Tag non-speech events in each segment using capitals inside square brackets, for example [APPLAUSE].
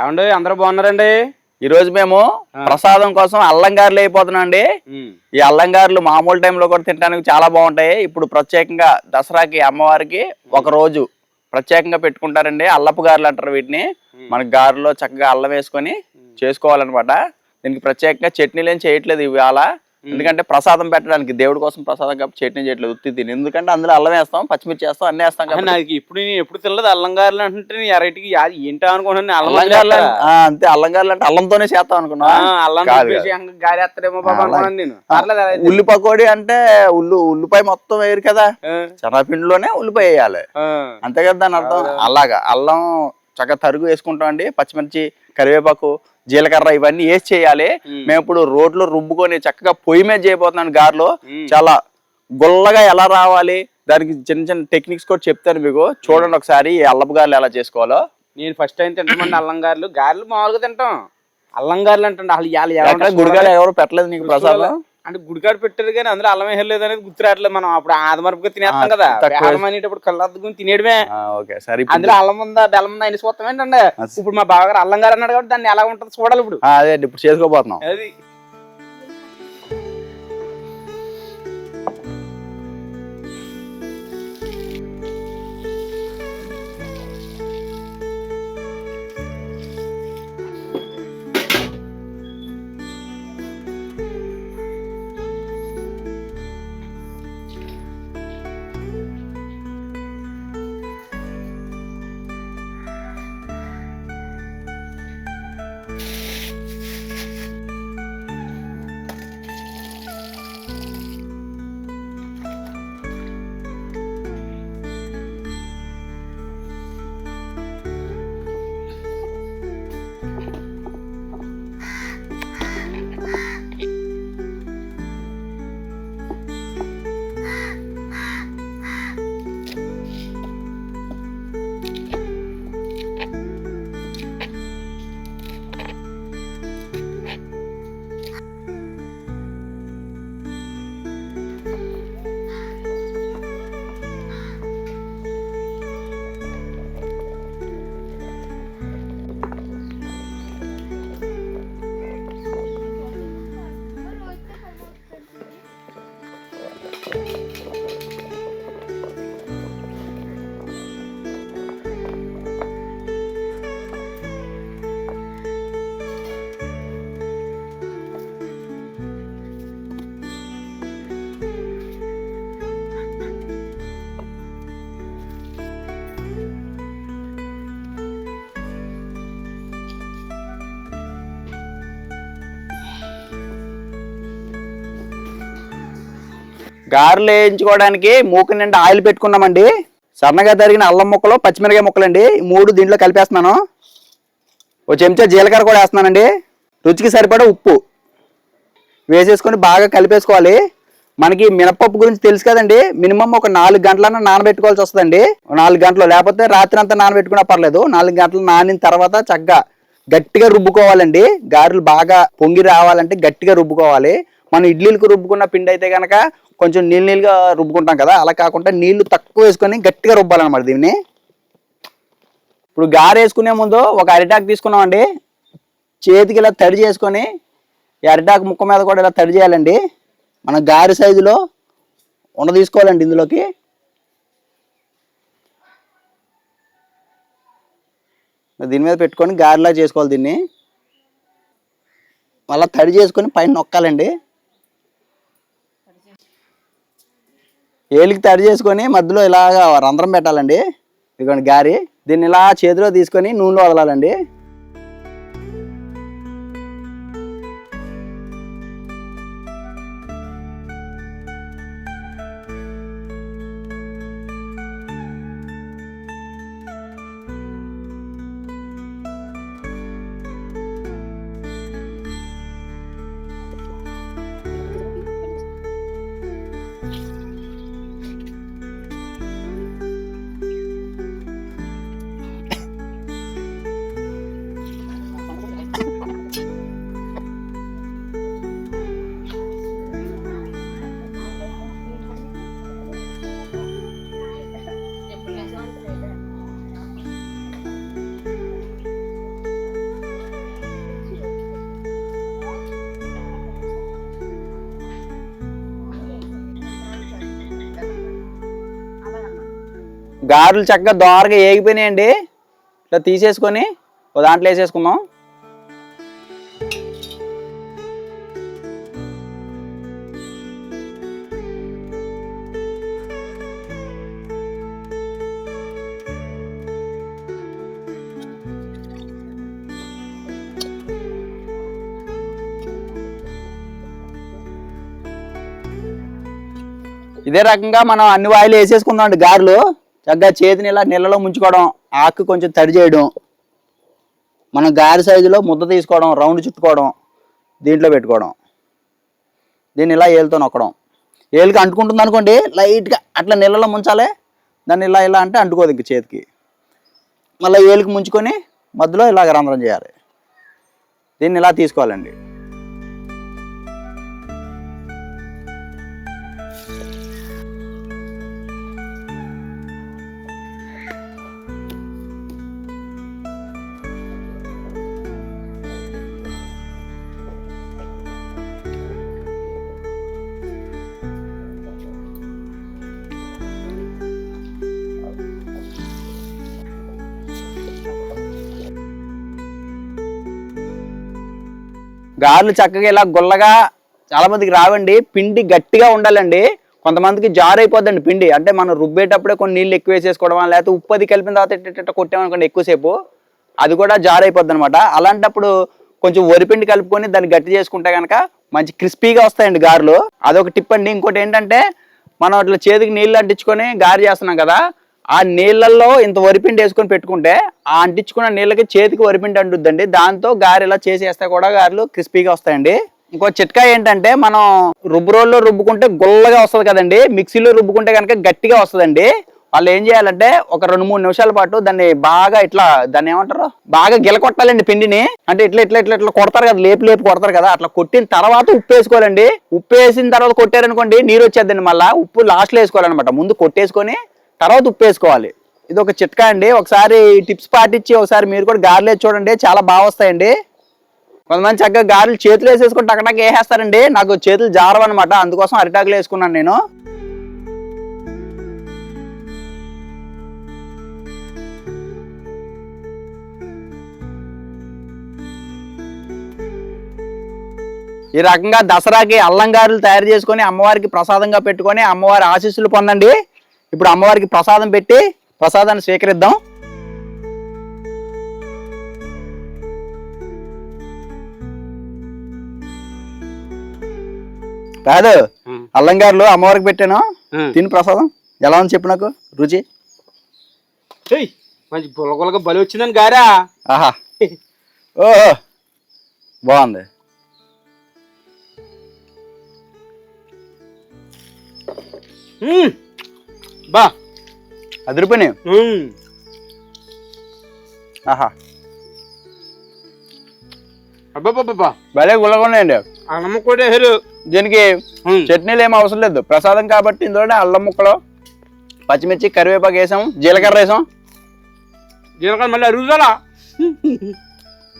ఏమండి అందరూ బాగున్నారండి? ఈ రోజు మేము ప్రసాదం కోసం అల్లం గారెలు అయిపోతున్నాం అండి. ఈ అల్లం గారెలు మామూలు టైంలో కూడా తినడానికి చాలా బాగుంటాయి. ఇప్పుడు ప్రత్యేకంగా దసరాకి అమ్మవారికి ఒక రోజు ప్రత్యేకంగా పెట్టుకుంటారండి. అల్లపు గారెలు అంటారు వీటిని. మన గారెలో చక్కగా అల్లం వేసుకొని చేసుకోవాలన్నమాట. దీనికి ప్రత్యేకంగా చట్నీలు ఏం చేయట్లేదు ఇవాళ. ఎందుకంటే ప్రసాదం పెట్టడానికి దేవుడి కోసం ప్రసాదం కాబట్టి చట్నీ చేయట్లేదు ఉత్తి తిని. ఎందుకంటే అందులో అల్లం వేస్తాం పచ్చిమిర్చి వేస్తాం అన్నీ వేస్తాం కాబట్టి. నాకు ఇప్పుడు నేను ఎప్పుడు తినలేదు. అల్లం గారెలు అంటే నేను ఎరైటీకి ఏంటో అనుకున్నాను అల్లం గారెలు అంతే. అల్లం గారెలు అంటే అల్లంతోనే చేస్తాం అనుకున్నా. అల్లం బాబా. అనుకున్నాను నేను. ఉల్లి పకోడీ అంటే ఉల్లు ఉల్లిపాయ మొత్తం వేయరు కదా. ఆ, శనగపిండిలోనే ఉల్లిపాయ వేయాలి. అంతే కదా దాని అర్థం? అలాగా. అల్లం చక్కగా తరుగు వేసుకుంటాం అండి పచ్చిమిర్చి కరివేపాకు జీలకర్ర ఇవన్నీ వేసి చేయాలి. మేము. ఇప్పుడు రోడ్లో రుబ్బుకొని చక్కగా పొయ్యి మీద చేయబోతున్నాను గారెలు. చాలా గుల్లగా ఎలా రావాలి? దానికి చిన్న చిన్న టెక్నిక్స్ కూడా చెప్తాను మీకు. చూడండి ఒకసారి అల్లపు గారెలు ఎలా చేసుకోవాలో. నేను ఫస్ట్ టైం తింటామండి అల్లం గారెలు. గారెలు మామూలుగా తింటాం. అల్లం గారెలు అంటే గుడిగాలు. ఎవరు పెట్టలేదు నీకు ప్రసాదం? అంటే గుడికాడ పెట్టారు కానీ అందులో అల్లం వేయలేదు అనేది గుర్తు రావట్లేదు మనం అప్పుడు ఆదమరపుగా తినేస్తాం కదా. అల్లం అనేటప్పుడు కళ్ళద్దుకుని తినేయడమే. అందులో అల్లం ఉందా బెల్లం ఉందా అని చూస్తాం ఏంటంటే ఇప్పుడు మా బావగారు అల్లం గారు అన్నాడు కాబట్టి దాన్ని ఎలా ఉంటుంది చూడాలి ఇప్పుడు. అదే ఇప్పుడు చేసుకోబోతున్నాం. అది గారెలు వేయించుకోవడానికి మూకు నిండా ఆయిల్ పెట్టుకున్నామండి. సన్నగా తరిగిన అల్లం ముక్కలు పచ్చిమిరకాయ ముక్కలండి. ఈ మూడు దీంట్లో కలిపేస్తున్నాను. ఒక చెంచా జీలకర్ర కూడా వేస్తున్నానండి. రుచికి సరిపడా ఉప్పు వేసేసుకొని బాగా కలిపేసుకోవాలి. మనకి మినపప్పు గురించి తెలుసు కదండి. మినిమం ఒక నాలుగు గంటలన్నా నానబెట్టుకోవాల్సి వస్తుందండి. నాలుగు గంటలు. లేకపోతే రాత్రి అంతా నానబెట్టుకున్నా పర్లేదు. నాలుగు గంటలు నానిన తర్వాత చక్కగా గట్టిగా రుబ్బుకోవాలండి. గారెలు బాగా పొంగి రావాలంటే గట్టిగా రుబ్బుకోవాలి. మనం ఇడ్లీలకు రుబ్బుకున్న పిండి అయితే కనుక కొంచెం నీళ్ళు నీళ్ళుగా రుబ్బుకుంటాం కదా అలా కాకుండా నీళ్ళు తక్కువ వేసుకొని గట్టిగా రుబ్బాలన్నమాట దీన్ని. ఇప్పుడు గారె వేసుకునే ముందు ఒక అరిటాకు తీసుకున్నామండి. చేతికి ఇలా తడి చేసుకొని ఈ అరిటాకు ముక్క మీద కూడా ఇలా తడి చేయాలండి. మన గారి సైజులో ఉండ తీసుకోవాలండి ఇందులోకి. దీని మీద పెట్టుకొని గారెలా చేసుకోవాలి దీన్ని. మళ్ళీ తడి చేసుకొని పైన నొక్కాలండి. ఏలికి తడి చేసుకొని మధ్యలో ఇలాగ రంధ్రం పెట్టాలండి. ఇదిగోండి గారి. దీన్ని ఇలా చేతిలో తీసుకొని నూనెలో వదలాలండి. గారెలు చక్కగా దోరగా ఏగిపోయినాయండి. ఇట్లా తీసేసుకొని ఓ దాంట్లో వేసేసుకుందాం. ఇదే రకంగా మనం అన్ని వాయిలు వేసేసుకుందాం అండి గారెలు చక్కగా చేతిని ఇలా నీళ్ళలో ముంచుకోవడం ఆకు కొంచెం తడి చేయడం మనం గారి సైజులో ముద్ద తీసుకోవడం రౌండ్ చుట్టుకోవడం దీంట్లో పెట్టుకోవడం. దీన్ని ఇలా ఏలుతో నొక్కడం. ఏలుకి అంటుకుంటుంది అనుకోండి లైట్గా అట్లా నీళ్ళలో ముంచాలి దాన్ని ఇలా ఇలా అంటే అంటుకోదు ఇంక చేతికి. మళ్ళీ ఏలుకి ముంచుకొని మధ్యలో ఇలాగ రంధ్రం చేయాలి. దీన్ని ఇలా తీసుకోవాలండి. గార్లు చక్కగా ఇలా గుల్లగా చాలా మందికి రావండి. పిండి గట్టిగా ఉండాలండి. కొంతమందికి జారు అయిపోద్దండి పిండి. అంటే మనం రుబ్బేటప్పుడే కొన్ని నీళ్ళు ఎక్కువ వేసేసుకోవడం లేకపోతే ఉప్పు అది కలిపిన తర్వాత ఇట్ట కొట్టామనుకోండి ఎక్కువసేపు అది కూడా జారు అయిపోద్ది అనమాట అలాంటప్పుడు కొంచెం వరిపిండి కలుపుకొని దాన్ని గట్టి చేసుకుంటే కనుక మంచి క్రిస్పీగా వస్తాయండి గారెలు. అదొక టిప్ అండి. ఇంకోటి ఏంటంటే మనం అట్లా చేతికి నీళ్ళు అంటించుకొని గారె చేస్తున్నాం కదా ఆ నీళ్ళల్లో ఇంత వరిపిండి వేసుకొని పెట్టుకుంటే ఆ అంటించుకున్న నీళ్ళకి చేతికి వరిపిండి అంటుద్దండి. దాంతో గారె ఇలా చేసేస్తే కూడా గారెలు క్రిస్పీగా వస్తాయండి. ఇంకో చిట్కా ఏంటంటే మనం రుబ్బు రోల్లో రుబ్బుకుంటే గుల్లగా వస్తుంది కదండి. మిక్సీలో రుబ్బుకుంటే కనుక గట్టిగా వస్తుందండి. వాళ్ళు ఏం చేయాలంటే ఒక రెండు మూడు నిమిషాల పాటు దాన్ని బాగా ఇట్లా దాన్ని ఏమంటారు? బాగా గిలకొట్టాలండి పిండిని. అంటే ఇట్లా ఇట్లా ఇట్లా ఇట్లా కొడతారు కదా లేపు లేపు కొడతారు కదా. అట్లా కొట్టిన తర్వాత ఉప్పు వేసుకోవాలండి. ఉప్పు వేసిన తర్వాత కొట్టారనుకోండి నీరు వచ్చేద్దండి మళ్ళీ. ఉప్పు లాస్ట్లో వేసుకోవాలన్నమాట. ముందు కొట్టేసుకొని తర్వాత ఉప్పు వేసుకోవాలి ఇది ఒక చిట్కా అండి. ఒకసారి టిప్స్ పాటించి ఒకసారి మీరు కూడా గారెలు చూడండి. చాలా బాగా వస్తాయండి. కొంతమంది చక్కగా గారెలు చేతులు వేసేసుకుని టకటక వేసేస్తారండి. నాకు చేతులు జారవన్నమాట అందుకోసం అరిటాకులు వేసుకున్నాను నేను. ఈ రకంగా దసరాకి అల్లం గారెలు తయారు చేసుకొని అమ్మవారికి ప్రసాదంగా పెట్టుకొని అమ్మవారి ఆశీస్సులు పొందండి. ఇప్పుడు అమ్మవారికి ప్రసాదం పెట్టి ప్రసాదాన్ని స్వీకరిద్దాం. కాదు అల్లం గారెలు అమ్మవారికి పెట్టాను. తిని ప్రసాదం. ఎలా ఉంది చెప్పు నాకు రుచి? మంచి బుల్లగొలగా బలి వచ్చిందని గారా? ఆహా. ఓ. బాగుంది. ఉమ్, బా. అదిరిపోయినాయి ఉమ్, ఆహా. భలే గుల్లగున్నాయండి. అన్నమ్మ కూడా వేసారు దీనికి చట్నీలు ఏం అవసరం లేదు. ప్రసాదం కాబట్టి ఇందులోనే అల్లం ముక్కలు పచ్చిమిర్చి కరివేపాకు వేసాం జీలకర్ర వేసాం. జీలకర్ర మళ్ళీ అరుగుదలా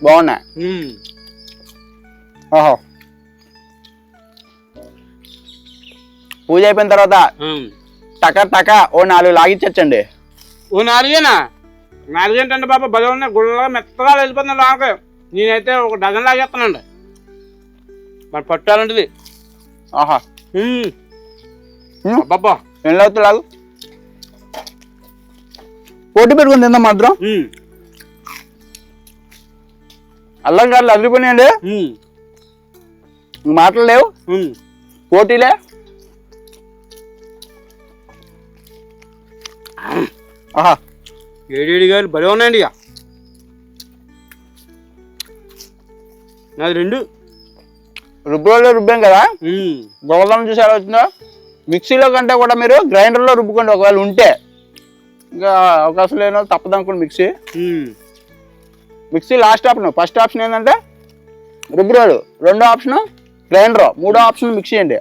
బాగున్నాయి. ఓహో. పూజ అయిపోయిన తర్వాత. టక టక ఓ నాలుగు లాగిచ్చండి ఓ నాలుగేనా? నాలుగేంటండి బాబా బలి ఉన్నాయి. గుళ్ళగా మెత్తగా వెళ్ళిపోతుంది లోనకి. నేనైతే ఒక డజన్ లాగేస్తానండి మరి పట్టాలంటిది ఆహా. ఎన్ని లాగుతూ లాగు. పోటీ పెట్టుకుని తిందాం మాత్రం. అల్లం గారులు అదిరిపోయినాయండి. మాటలు లేవు. పోటీలే. ఆహా. ఏడేడి గారు భలే ఉన్నాయండి ఇక. నాది రెండు. రుబ్బులో రుబ్బాం కదా? గోధుమ చూసి ఎలా వచ్చిందో? మిక్సీలో కంటే కూడా మీరు గ్రైండర్లో రుబ్బుకోండి ఒకవేళ ఉంటే. ఇంకా అవకాశం లేని వాళ్ళు తప్పదు అనుకోండి mixie. Mixie last option. First option ఏంటంటే రుబ్బురోలు రెండో ఆప్షన్ గ్రైండర్. మూడో ఆప్షన్ మిక్సీ అండి.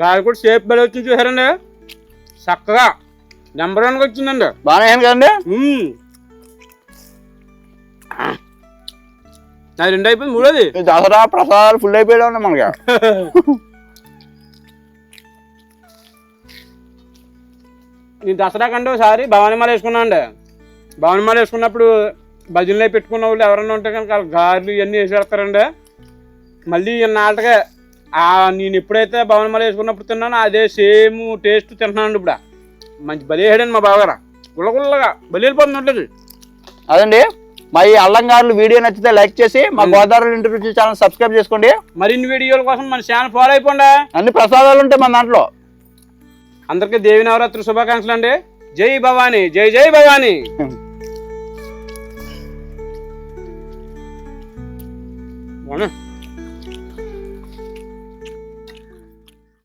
గాలి కూడా షేప్ భలే వచ్చింది చూసారండి. చక్కగా. నెంబర్ వన్గా వచ్చిందండి. బాగానే అయింది కదండి. నాది రెండు అయిపోయింది మూడోది. దసరా ప్రసాదాలు ఫుల్ అయిపోయాడు ఉన్నాయి మనకి. నేను దసరా కంటే ఒకసారి భవానిమాల వేసుకున్నాను అండి. భవానిమాల వేసుకున్నప్పుడు భజనలో పెట్టుకున్న వాళ్ళు ఎవరైనా ఉంటే కనుక గారెలు ఇవన్నీ వేసి పెడతారండి. మళ్ళీ ఆ నేను ఎప్పుడైతే భవనమాల వేసుకున్నప్పుడు తిన్నానో అదే సేమ్ టేస్ట్ తింటున్నాను ఇప్పుడు. మంచి బలేహేడని మా బావగారా. గుల్లగుల్లగా బలి వెళ్ళిపోతుంది అదండి. మా ఈ అల్లంగారులు వీడియో నచ్చితే లైక్ చేసి మా గోదావరి ఇంటర్వ్యూ ఛానల్ సబ్స్క్రైబ్ చేసుకోండి. మరిన్ని వీడియోల కోసం మన ఛానల్ ఫాలో అయిపోండి. అన్ని ప్రసాదాలు ఉంటాయి మన దాంట్లో. అందరికీ దేవి నవరాత్రి శుభాకాంక్షలు అండి. జై భవానీ జై జై భవానీ. [LAUGHS] వన